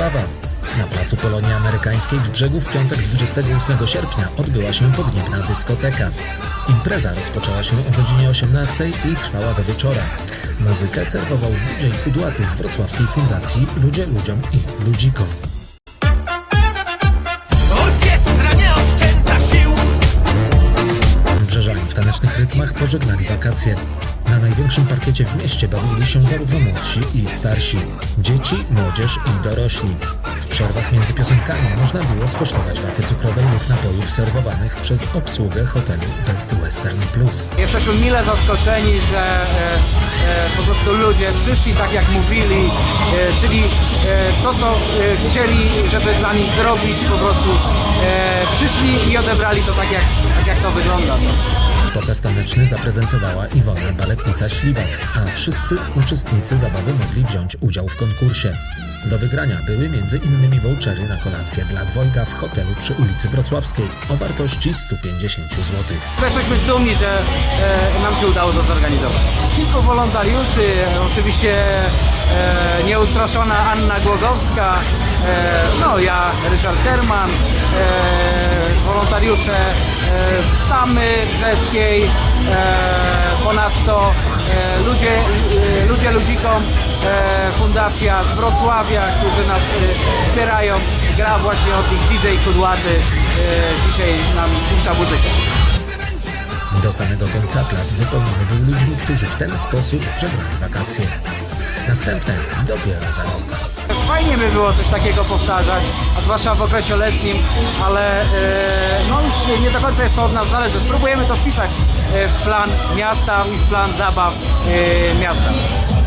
zabawa. Na placu Polonii Amerykańskiej w Brzegu w piątek 28 sierpnia odbyła się podniebna dyskoteka. Impreza rozpoczęła się o godzinie 18 i trwała do wieczora. Muzykę serwował DJ Kudłaty z wrocławskiej fundacji Ludzie Ludziom i Ludzikom. Orkiestra nie oszczędza sił Brzeżani w tanecznych rytmach pożegnali wakacje. Na największym parkiecie w mieście bawili się zarówno młodsi i starsi, dzieci, młodzież i dorośli. W przerwach między piosenkami można było skosztować waty cukrowej lub napojów serwowanych przez obsługę hotelu Best Western Plus. Jesteśmy mile zaskoczeni, że e, e, po prostu ludzie przyszli tak jak mówili, e, czyli e, to co e, chcieli, żeby dla nich zrobić, po prostu e, przyszli i odebrali to tak jak, tak jak to wygląda. Pokaz taneczny zaprezentowała Iwona Baletnica Śliwak, a wszyscy uczestnicy zabawy mogli wziąć udział w konkursie. Do wygrania były innymi vouchery na kolację dla dwojga w hotelu przy ulicy Wrocławskiej o wartości 150 zł. Jesteśmy dumni, że e, nam się udało to zorganizować. Kilku wolontariuszy, e, oczywiście e, nieustraszona Anna Głogowska, e, no ja, Ryszard Herman, e, wolontariusze z Tamy Brzeskiej, e, ponadto e, ludzie, e, ludzie ludzikom, fundacja z Wrocławia, którzy nas wspierają. Gra właśnie od nich DJ Kudłaty, dzisiaj nam puszcza muzykę. Do samego końca plac wypełniony był ludźmi, którzy w ten sposób żegnali wakacje. Następne dopiero za rok. Fajnie by było coś takiego powtarzać, a zwłaszcza w okresie letnim, ale e, nie do końca jest to od nas zależy. Spróbujemy to wpisać e, w plan miasta i w plan zabaw e, miasta.